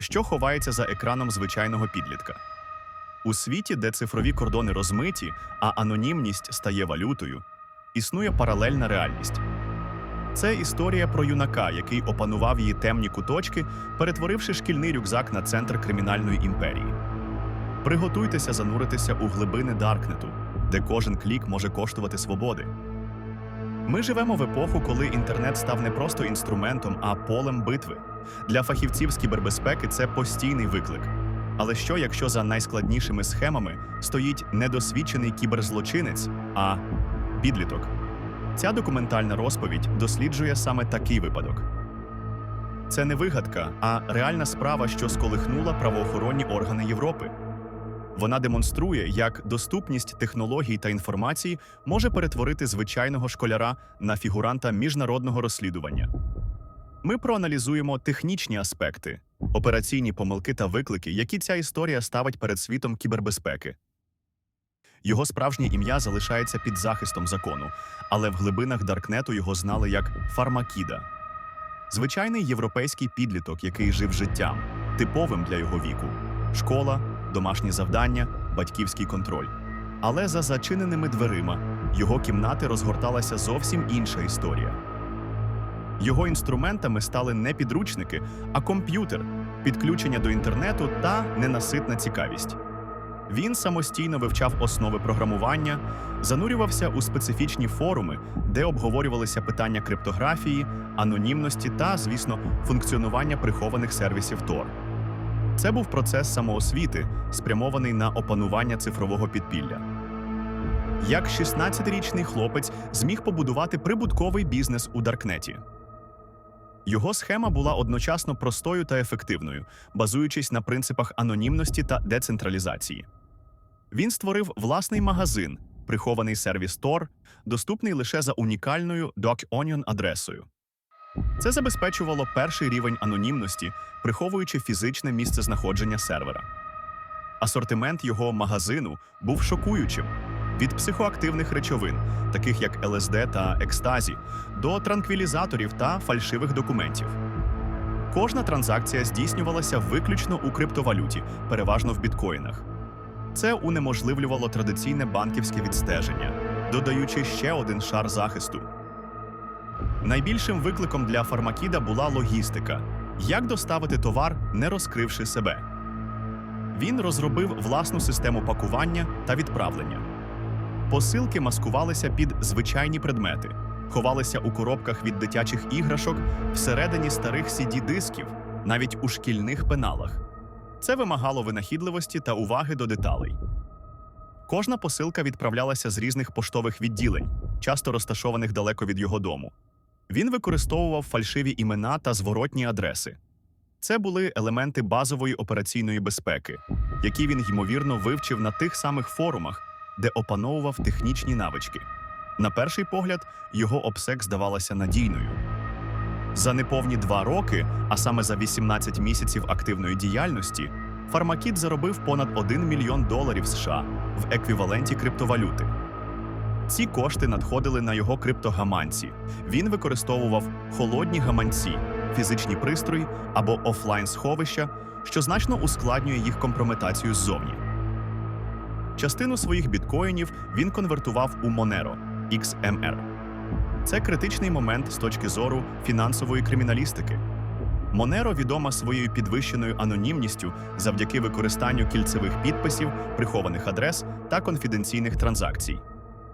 Що ховається за екраном звичайного підлітка? У світі, де цифрові кордони розмиті, а анонімність стає валютою, існує паралельна реальність. Це історія про юнака, який опанував її темні куточки, перетворивши шкільний рюкзак на центр кримінальної імперії. Приготуйтеся зануритися у глибини Даркнету, де кожен клік може коштувати свободи. Ми живемо в епоху, коли інтернет став не просто інструментом, а полем битви. Для фахівців з кібербезпеки це постійний виклик. Але що, якщо за найскладнішими схемами стоїть недосвідчений кіберзлочинець, а підліток? Ця документальна розповідь досліджує саме такий випадок. Це не вигадка, а реальна справа, що сколихнула правоохоронні органи Європи. Вона демонструє, як доступність технологій та інформації може перетворити звичайного школяра на фігуранта міжнародного розслідування. Ми проаналізуємо технічні аспекти, операційні помилки та виклики, які ця історія ставить перед світом кібербезпеки. Його справжнє ім'я залишається під захистом закону, але в глибинах Даркнету його знали як Фармакіда. Звичайний європейський підліток, який жив життям, типовим для його віку: школа, домашні завдання, батьківський контроль. Але за зачиненими дверима його кімнати розгорталася зовсім інша історія. Його інструментами стали не підручники, а комп'ютер, підключення до інтернету та ненаситна цікавість. Він самостійно вивчав основи програмування, занурювався у специфічні форуми, де обговорювалися питання криптографії, анонімності та, звісно, функціонування прихованих сервісів Tor. Це був процес самоосвіти, спрямований на опанування цифрового підпілля. Як 16-річний хлопець зміг побудувати прибутковий бізнес у Даркнеті. Його схема була одночасно простою та ефективною, базуючись на принципах анонімності та децентралізації. Він створив власний магазин, прихований сервіс Tor, доступний лише за унікальною DocOnion адресою. Це забезпечувало перший рівень анонімності, приховуючи фізичне місцезнаходження сервера. Асортимент його магазину був шокуючим від психоактивних речовин, таких як ЛСД та екстазі, до транквілізаторів та фальшивих документів. Кожна транзакція здійснювалася виключно у криптовалюті, переважно в біткоїнах. Це унеможливлювало традиційне банківське відстеження, додаючи ще один шар захисту. Найбільшим викликом для Фармакіда була логістика як доставити товар, не розкривши себе. Він розробив власну систему пакування та відправлення. Посилки маскувалися під звичайні предмети, ховалися у коробках від дитячих іграшок всередині старих CD-дисків, навіть у шкільних пеналах. Це вимагало винахідливості та уваги до деталей. Кожна посилка відправлялася з різних поштових відділень, часто розташованих далеко від його дому. Він використовував фальшиві імена та зворотні адреси. Це були елементи базової операційної безпеки, які він ймовірно вивчив на тих самих форумах, де опановував технічні навички. На перший погляд, його обсек здавалася надійною. За неповні два роки, а саме за 18 місяців активної діяльності, Фармакіт заробив понад 1 мільйон доларів США в еквіваленті криптовалюти. Ці кошти надходили на його криптогаманці. Він використовував холодні гаманці, фізичні пристрої або офлайн сховища, що значно ускладнює їх компрометацію ззовні. Частину своїх біткоїнів він конвертував у Monero XMR. Це критичний момент з точки зору фінансової криміналістики. Monero відома своєю підвищеною анонімністю завдяки використанню кільцевих підписів, прихованих адрес та конфіденційних транзакцій.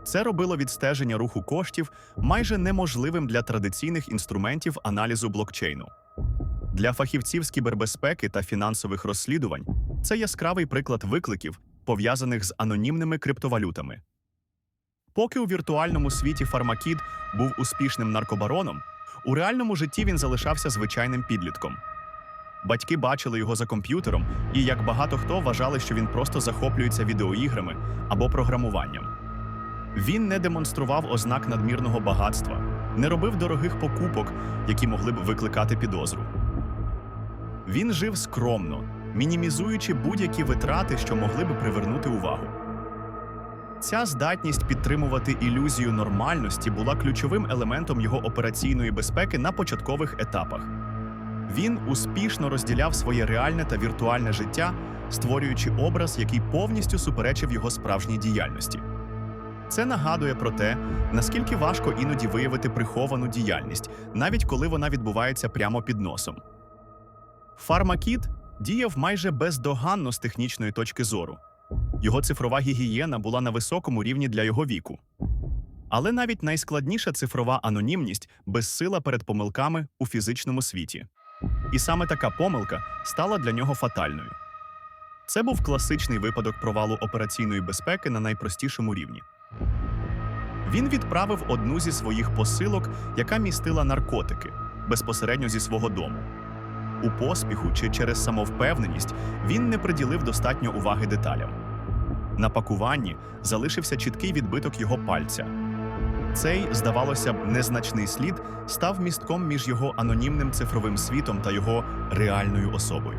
Це робило відстеження руху коштів майже неможливим для традиційних інструментів аналізу блокчейну. Для фахівців з кібербезпеки та фінансових розслідувань це яскравий приклад викликів, пов'язаних з анонімними криптовалютами. Поки у віртуальному світі Фармакід був успішним наркобароном, у реальному житті він залишався звичайним підлітком. Батьки бачили його за комп'ютером, і як багато хто вважали, що він просто захоплюється відеоіграми або програмуванням. Він не демонстрував ознак надмірного багатства, не робив дорогих покупок, які могли б викликати підозру. Він жив скромно, мінімізуючи будь-які витрати, що могли б привернути увагу. Ця здатність підтримувати ілюзію нормальності була ключовим елементом його операційної безпеки на початкових етапах. Він успішно розділяв своє реальне та віртуальне життя, створюючи образ, який повністю суперечив його справжній діяльності. Це нагадує про те, наскільки важко іноді виявити приховану діяльність, навіть коли вона відбувається прямо під носом. Фармакіт діяв майже бездоганно з технічної точки зору. Його цифрова гігієна була на високому рівні для його віку. Але навіть найскладніша цифрова анонімність безсила перед помилками у фізичному світі. І саме така помилка стала для нього фатальною. Це був класичний випадок провалу операційної безпеки на найпростішому рівні. Він відправив одну зі своїх посилок, яка містила наркотики, безпосередньо зі свого дому. У поспіху чи через самовпевненість він не приділив достатньо уваги деталям. На пакуванні залишився чіткий відбиток його пальця. Цей, здавалося б, незначний слід став містком між його анонімним цифровим світом та його реальною особою.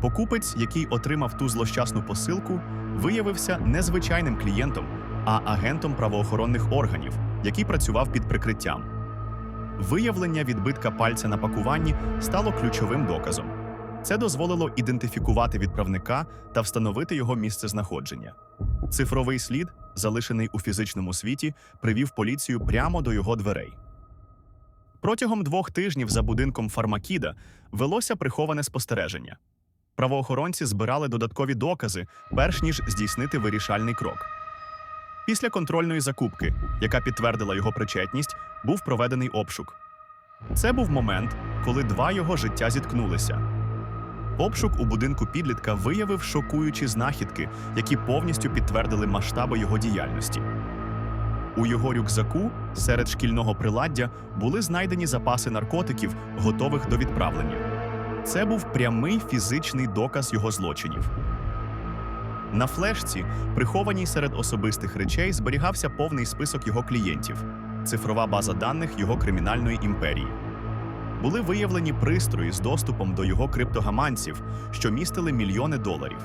Покупець, який отримав ту злощасну посилку, виявився не звичайним клієнтом, а агентом правоохоронних органів, який працював під прикриттям. Виявлення відбитка пальця на пакуванні стало ключовим доказом. Це дозволило ідентифікувати відправника та встановити його місце знаходження. Цифровий слід, залишений у фізичному світі, привів поліцію прямо до його дверей. Протягом двох тижнів за будинком Фармакіда велося приховане спостереження. Правоохоронці збирали додаткові докази, перш ніж здійснити вирішальний крок. Після контрольної закупки, яка підтвердила його причетність, був проведений обшук. Це був момент, коли два його життя зіткнулися. Обшук у будинку підлітка виявив шокуючі знахідки, які повністю підтвердили масштаби його діяльності. У його рюкзаку серед шкільного приладдя були знайдені запаси наркотиків, готових до відправлення. Це був прямий фізичний доказ його злочинів. На флешці, прихованій серед особистих речей, зберігався повний список його клієнтів, цифрова база даних його кримінальної імперії. Були виявлені пристрої з доступом до його криптогаманців, що містили мільйони доларів.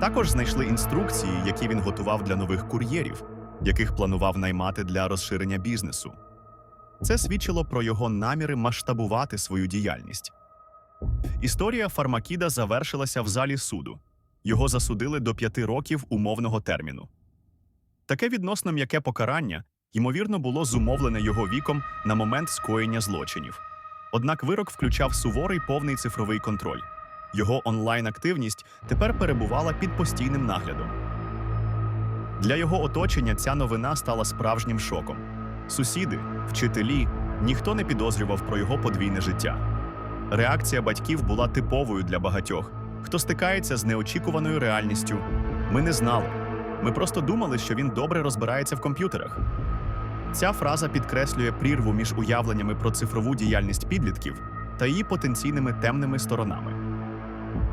Також знайшли інструкції, які він готував для нових кур'єрів, яких планував наймати для розширення бізнесу. Це свідчило про його наміри масштабувати свою діяльність. Історія Фармакіда завершилася в залі суду. Його засудили до п'яти років умовного терміну. Таке відносно м'яке покарання, ймовірно, було зумовлене його віком на момент скоєння злочинів. Однак вирок включав суворий повний цифровий контроль. Його онлайн-активність тепер перебувала під постійним наглядом. Для його оточення ця новина стала справжнім шоком. Сусіди, вчителі, ніхто не підозрював про його подвійне життя. Реакція батьків була типовою для багатьох, хто стикається з неочікуваною реальністю. Ми не знали. Ми просто думали, що він добре розбирається в комп'ютерах. Ця фраза підкреслює прірву між уявленнями про цифрову діяльність підлітків та її потенційними темними сторонами.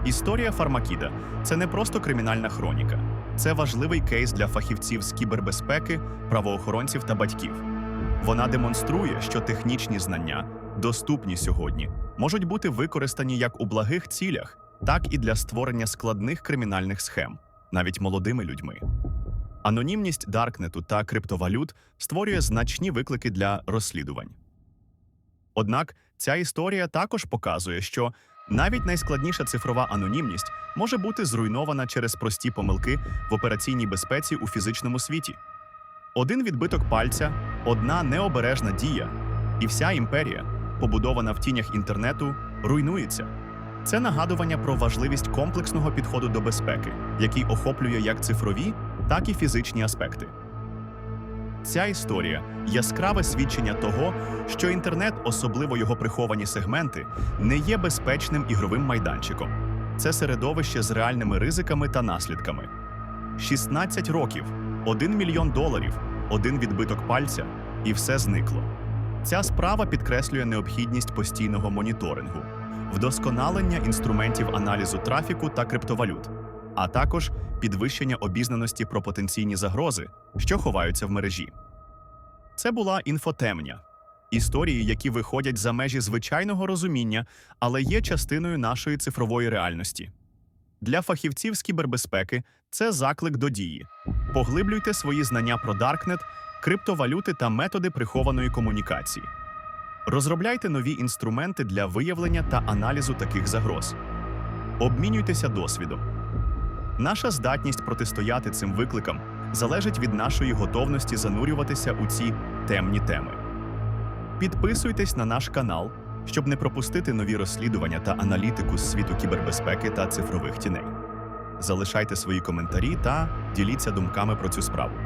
Історія Фармакіда це не просто кримінальна хроніка, це важливий кейс для фахівців з кібербезпеки, правоохоронців та батьків. Вона демонструє, що технічні знання, доступні сьогодні, можуть бути використані як у благих цілях, так і для створення складних кримінальних схем, навіть молодими людьми. Анонімність Даркнету та криптовалют створює значні виклики для розслідувань. Однак ця історія також показує, що навіть найскладніша цифрова анонімність може бути зруйнована через прості помилки в операційній безпеці у фізичному світі. Один відбиток пальця, одна необережна дія, і вся імперія, побудована в тінях інтернету, руйнується. Це нагадування про важливість комплексного підходу до безпеки, який охоплює як цифрові, так і фізичні аспекти. Ця історія яскраве свідчення того, що інтернет, особливо його приховані сегменти, не є безпечним ігровим майданчиком. Це середовище з реальними ризиками та наслідками. 16 років, 1 мільйон доларів, один відбиток пальця, і все зникло. Ця справа підкреслює необхідність постійного моніторингу, вдосконалення інструментів аналізу трафіку та криптовалют, а також підвищення обізнаності про потенційні загрози, що ховаються в мережі. Це була інфотемня. Історії, які виходять за межі звичайного розуміння, але є частиною нашої цифрової реальності. Для фахівців з кібербезпеки це заклик до дії. Поглиблюйте свої знання про Даркнет, криптовалюти та методи прихованої комунікації. Розробляйте нові інструменти для виявлення та аналізу таких загроз. Обмінюйтеся досвідом. Наша здатність протистояти цим викликам залежить від нашої готовності занурюватися у ці темні теми. Підписуйтесь на наш канал, щоб не пропустити нові розслідування та аналітику з світу кібербезпеки та цифрових тіней. Залишайте свої коментарі та діліться думками про цю справу.